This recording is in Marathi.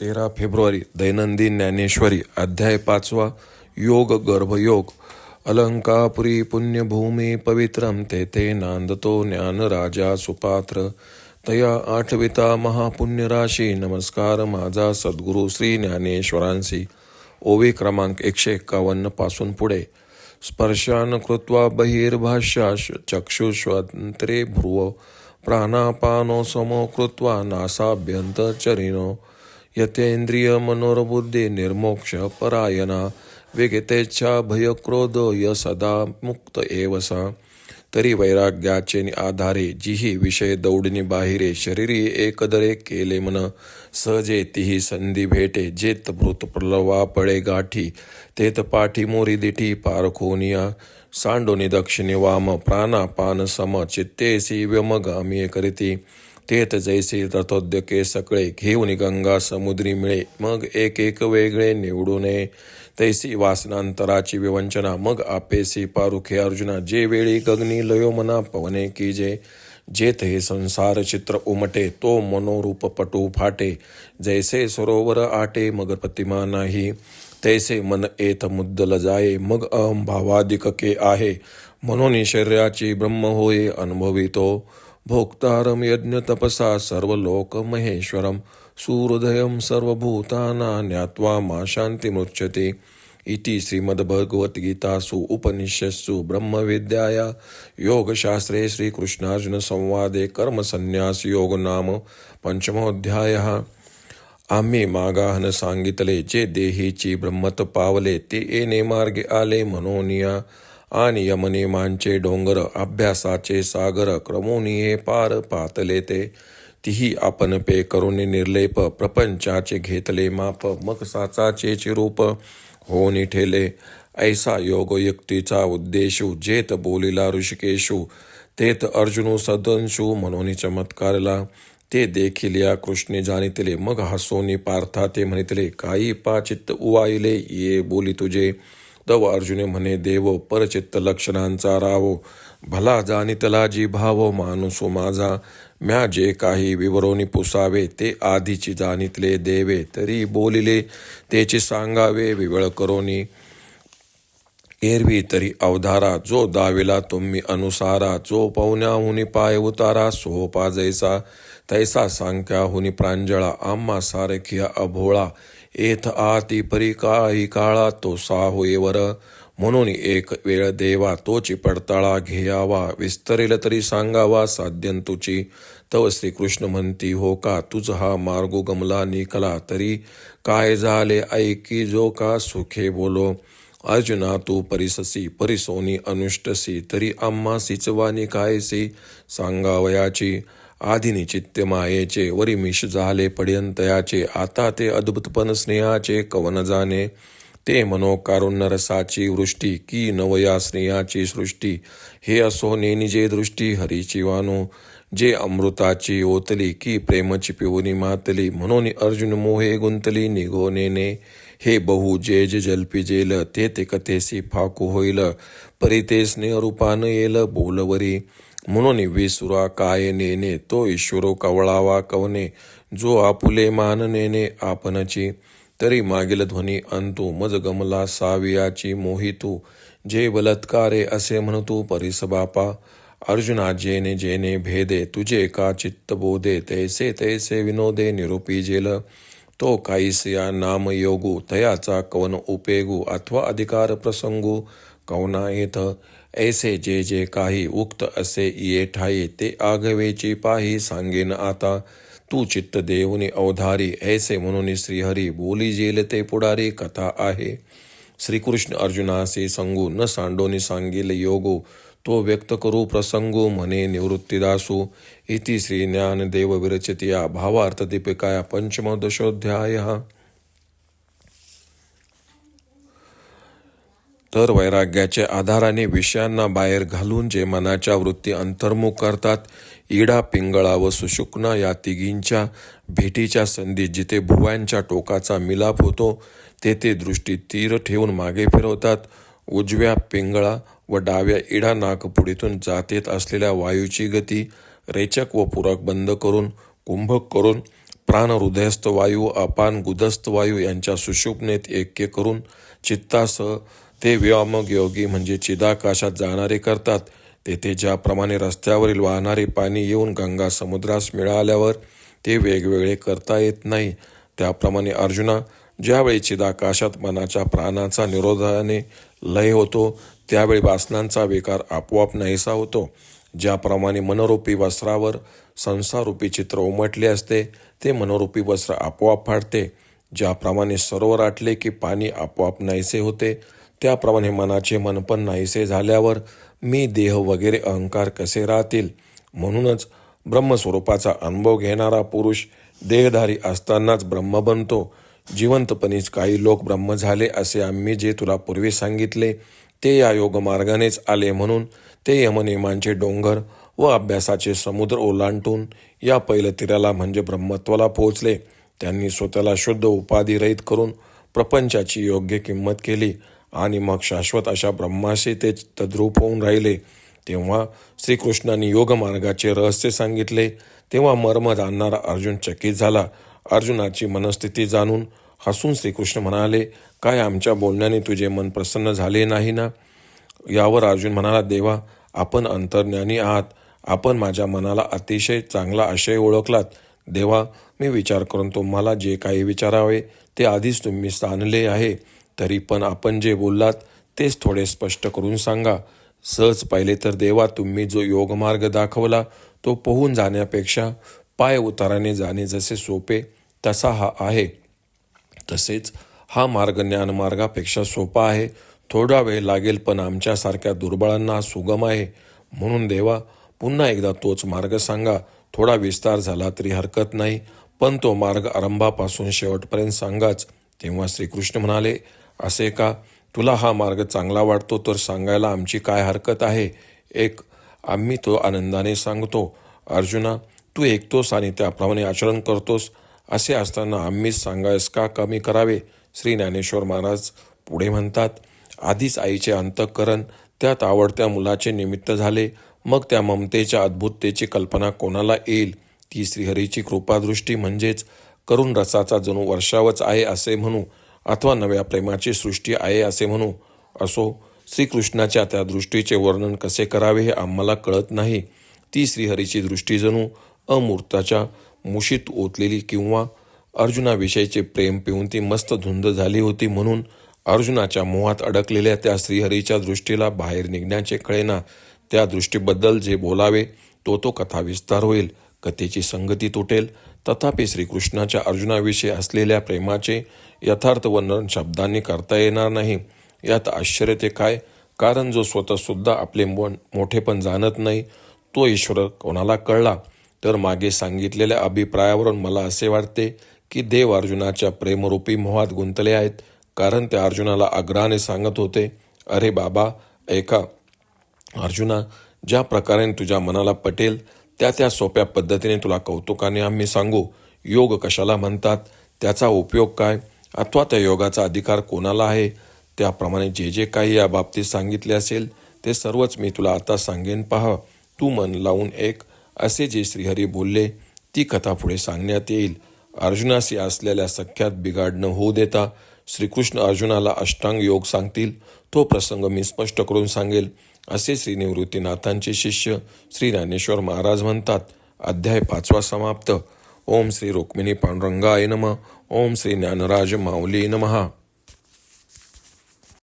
तेरा फेब्रुवारी दैनंदिन ज्ञानेश्वरी अध्याय पाचवा योग गर्भयोग अलंकापुरी पुण्यभूमी पवित्रम तेथे नांदतो ज्ञान राजा सुपात्र. तया आठविता महापुण्यराशी नमस्कार माझा सद्गुरू श्री ज्ञानेश्वरांशी. ओवी क्रमांक एकशे एक्कावन्नपासून पुढे. स्पर्शान कृत्वा बहिर्भाष्या चक्षुष्वंत्रे भ्रुव. प्राणापानो समो कृत्वा नासाभ्यन्तचरिणो यतेंद्रिय मनोरबुद्धी निर्मोक्ष परायणा। विगतेच्छा भयक्रोध य सदा मुक्त एव सा। तरी वैराग्याचे आधारे जिही विषय दौडणी बाहिरे शरीरी एकदरे केले मन। सहजे तिही संधी भेटे जेत भृत प्रलवा पळे गाठी। तेत पाठी मोरी दिठी पारखोनिया सांडोनी दक्षिणी वाम प्राणापान सम चित्तेसी व्यमगामी करीती। तेथ जैसे रथोद्यके सकळे घेऊन गंगा समुद्री मिळे मग एक एक वेगळे निवडू नये. तैसी वासनांतराची विवंचना मग आपेसी पारुखे अर्जुना जे वेळी गगनी लयो मना पवने की जे. जेथ हे संसार चित्र उमटे तो मनोरूप पटू फाटे. जैसे सरोवर आटे मग प्रतिमा नाही. तैसे मन एत मुद्दल जाये मग अहम भावादिक के आहे. म्हणून शरीराची ब्रह्म होय अनुभवितो. भोक्तारम यज्ञ तपसा सर्वलोक महेश्वरम सूहृदयम सर्वभूताना ज्ञात्वा मा शांतिमुच्यते इति श्रीमद्भगवद्गीतासु उपनिषत्सु ब्रह्मविद्याया। योगशास्त्रे श्रीकृष्णार्जुनसंवादे कर्मसन्न्यासयोग नाम पंचमोऽध्यायः आम्ही मागाहन सांगितले जे देहीची ब्रह्मत पावले ते येणे मार्गे आले मनोनिया। आणि यमनियमांचे डोंगर अभ्यासाचे सागर क्रमोनिये पार पातले ते. तिही आपण पे करून निर्लेप प्रपंचाचे घेतले माप मग साचाचे चिरूप होनी ठेले. ऐसा योगयुक्तीचा उद्देशू जेत बोलिला ऋषिकेशू तेत अर्जुनू सदंशू म्हणून चमत्कारला. ते देखील या कृष्णे जाणितले मग हसोनी पार्था ते म्हणितले काही पाचित्त उवाईले ये बोली तुझे. तव अर्जुने म्हणे देव परचित्त लक्षणांचा रावो भला जाणितला जी भावो माणूसो माझा. म्या जे काही विवरोनी पुसावे ते आधीची जाणितले देवे. तरी बोलिले तेची सांगावे विवळ करोनी. एरवी तरी अवधारा जो दाविला तुम्ही अनुसारा. जो पवण्याहुनी पाय उतारा सोपा जैसा. तैसा सांख्याहुनी प्रांजळा आम्हा सारखिया अभोळा. एथ आती परी काही काळा तो साहोयवर म्हणून एक वेळ देवा तोची पडताळा घेयावा विस्तरेल तरी सांगावा साध्यंतुची तव श्रीकृष्ण म्हणती हो का तुझ हा मार्गो गमला निकला तरी काय झाले ऐकी जो का सुखे बोलो अर्जुना तू परिससी परिसोनी अनुष्टसी तरी आम्हा सिचवानी कायसी सांगावयाची आधीने चित्त मायेचे वरी मिश झाले पड्यंतयाचे आता ते अद्भुतपण स्नेहाचे कवन जाणे ते मनोकारुण्य रसाची वृष्टी की नवया स्नेहाची सृष्टी. हे असो नेनिजे दृष्टी हरीची वानो. जे अमृताची ओतली की प्रेमची पिवनी मातली. म्हणून अर्जुन मोहे गुंतली निघो नेने. हे बहु जे जे जल्पी जेल ते ते कथेसी फाकू होईल. परी ते स्नेहरूपान येल बोलवरी. म्हणून विसुरा काय नेने तो ईश्वरो कवळावा कवने जो आपुले मान नेने आपणची. तरी मागील ध्वनी अंतू मज गमला सावियाची मोहितू जे बलत्कारे असे म्हणतो परिस बापा. अर्जुना जेने जेने भेदे तुझे का चित्त बोधे तैसे तैसे विनोदे निरूपी जेल. तो काईसिया नाम योगू तयाचा कवन उपेगू अथवा अधिकार प्रसंगू कवना येथ. ऐसे जे जे काही उक्त असे ये ठाये ते आगवेची पाही सांगेन आता. तू चित्त देवनी अवधारी ऐसे म्हणून श्रीहरी बोली जेल ते पुढारी कथा आहे. श्रीकृष्ण अर्जुनासे सांगू न सांडोनी सांगेल योगो. तो व्यक्त करू प्रसंगो म्हणे निवृत्तीदासू. इति श्री ज्ञानदेव विरचितया भावार्थ दीपिकाया पंचमदशोध्याय. तर वैराग्याच्या आधाराने विषयांना बाहेर घालून जे मनाच्या वृत्ती अंतर्मुख करतात इडा पिंगळा व सुशुकना या तिघींच्या भेटीच्या संधीत जिथे भुव्यांच्या टोकाचा मिलाप होतो तेथे दृष्टी तीर ठेवून मागे फिरवतात. उजव्या पिंगळा व डाव्या इडा नाकपुडीतून जातेत असलेल्या वायूची गती रेचक व पूरक बंद करून कुंभक करून प्राण हृदयस्थ वायू अपान गुदस्थ वायू यांच्या सुशुभनेत ऐक्य करून चित्तासह ते व्यामक योगी म्हणजे चिदाकाशात जाणारे करतात. तेथे ज्याप्रमाणे रस्त्यावरील वाहणारे पाणी येऊन गंगा समुद्रास मिळाल्यावर ते वेगवेगळे करता येत नाही. त्याप्रमाणे अर्जुना ज्यावेळी चिदाकाशात मनाच्या प्राणाचा निरोधाने लय होतो त्यावेळी वासनांचा विकार आपोआप नाहीसा होतो. ज्याप्रमाणे मनोरूपी वस्त्रावर संसारूपी चित्र उमटले असते ते मनोरूपी वस्त्र आपोआप फाडते. ज्याप्रमाणे सरोवर आटले की पाणी आपोआप नाहीसे होते त्याप्रमाणे मनाचे मनपण नाहीसे झाल्यावर मी देह वगैरे अहंकार कसे राहतील? म्हणूनच ब्रह्मस्वरूपाचा अनुभव घेणारा पुरुष देहधारी असतानाच ब्रह्म बनतो. जिवंतपणीच काही लोक ब्रह्म झाले असे आम्ही जे तुला पूर्वी सांगितले ते या योगमार्गानेच आले म्हणून ते यमनियमांचे डोंगर व अभ्यासाचे समुद्र ओलांडून या पहिलं तीराला म्हणजे ब्रह्मत्वाला पोहोचले. त्यांनी स्वतःला शुद्ध उपाधिरहित करून प्रपंचाची योग्य किंमत केली. आणि मग शाश्वत अशा ब्रह्माशी ते तद्रूप होऊन राहिले. तेव्हा श्रीकृष्णाने योगमार्गाचे रहस्य सांगितले. तेव्हा मर्म जाणणारा अर्जुन चकित झाला. अर्जुनाची मनस्थिती जाणून हसून श्रीकृष्ण म्हणाले काय आमच्या बोलण्याने तुझे मन प्रसन्न झाले नाही ना? यावर अर्जुन म्हणाला देवा आपण अंतर्ज्ञानी आहात. आपण माझ्या मनाला अतिशय चांगला आशय ओळखलात. देवा मी विचार करून तुम्हाला जे काही विचारावे ते आधीच तुम्ही सांगले आहे. तरी पण आपण जे बोललात तेच थोडे स्पष्ट करून सांगा. सहज पाहिले तर देवा तुम्ही जो योगमार्ग दाखवला तो पोहून जाण्यापेक्षा पाय उताराने जाणे जसे सोपे तसा हा आहे. तसेच हा मार्ग ज्ञानमार्गापेक्षा सोपा आहे. थोडा वेळ लागेल पण आमच्यासारख्या दुर्बळांना हा सुगम आहे. म्हणून देवा पुन्हा एकदा तोच मार्ग सांगा. थोडा विस्तार झाला तरी हरकत नाही पण तो मार्ग आरंभापासून शेवटपर्यंत सांगाच. तेव्हा श्रीकृष्ण म्हणाले असे का? तुला हा मार्ग चांगला वाटतो तर सांगायला आमची काय हरकत आहे? एक आम्ही तो आनंदाने सांगतो. अर्जुना तू ऐकतोस आणि त्याप्रमाणे आचरण करतोस. असे असताना आम्हीच सांगायस का कमी करावे? श्री ज्ञानेश्वर महाराज पुढे म्हणतात आधीच आईचे अंतःकरण त्यात आवडत्या मुलाचे निमित्त झाले. मग त्या ममतेच्या अद्भुततेची कल्पना कोणाला येईल? ती श्रीहरीची कृपादृष्टी म्हणजेच करुण रसाचा जणू वर्षावच आहे असे म्हणू. अथवा नव्या प्रेमाची सृष्टी आहे असे म्हणू असो श्रीकृष्णाच्या त्या दृष्टीचे वर्णन कसे करावे हे आम्हाला कळत नाही. ती श्रीहरीची दृष्टी जणू अमूर्ताच्या मुशीत ओतलेली किंवा अर्जुनाविषयीचे प्रेम पिऊन ती मस्त धुंद झाली होती म्हणून अर्जुनाच्या मोहात अडकलेल्या त्या श्रीहरीच्या दृष्टीला बाहेर निघण्याचे कळेना. त्या दृष्टीबद्दल जे बोलावे तो तो कथा विस्तार होईल. कथेची संगती तुटेल. तथापि श्रीकृष्णाच्या अर्जुनाविषयी असलेल्या प्रेमाचे यथार्थ वर्णन शब्दांनी करता येणार नाही. यात आश्चर्य ते काय? कारण जो स्वतःसुद्धा आपले मन मोठेपण जाणत नाही तो ईश्वर कोणाला कळला? तर मागे सांगितलेल्या अभिप्रायावरून मला असे वाटते की देव अर्जुनाच्या प्रेमरूपी मोहात गुंतले आहेत. कारण त्या अर्जुनाला आग्रहाने सांगत होते अरे बाबा ऐका अर्जुना ज्या प्रकारे तुझ्या मनाला पटेल त्या त्या सोप्या पद्धतीने तुला कौतुकाने आम्ही सांगू योग कशाला म्हणतात त्याचा उपयोग काय अथवा त्या योगाचा अधिकार कोणाला आहे त्याप्रमाणे जे जे काही या बाबतीत सांगितले असेल ते सर्वच मी तुला आता सांगेन पहा. तू मन लावून एक असे जे श्रीहरी बोलले ती कथा पुढे सांगण्यात येईल. अर्जुनाशी असलेल्या सख्यात बिघाड न होऊ देता श्रीकृष्ण अर्जुनाला अष्टांग योग सांगतील. तो प्रसंग मी स्पष्ट करून सांगेल. असे श्री निवृत्तीनाथांचे शिष्य श्री ज्ञानेश्वर महाराज म्हणतात. अध्याय पाचवा समाप्त. ओम श्री रुक्मिणी पांडुरंगाय नम. ओम श्री ज्ञानराज माऊली नमहा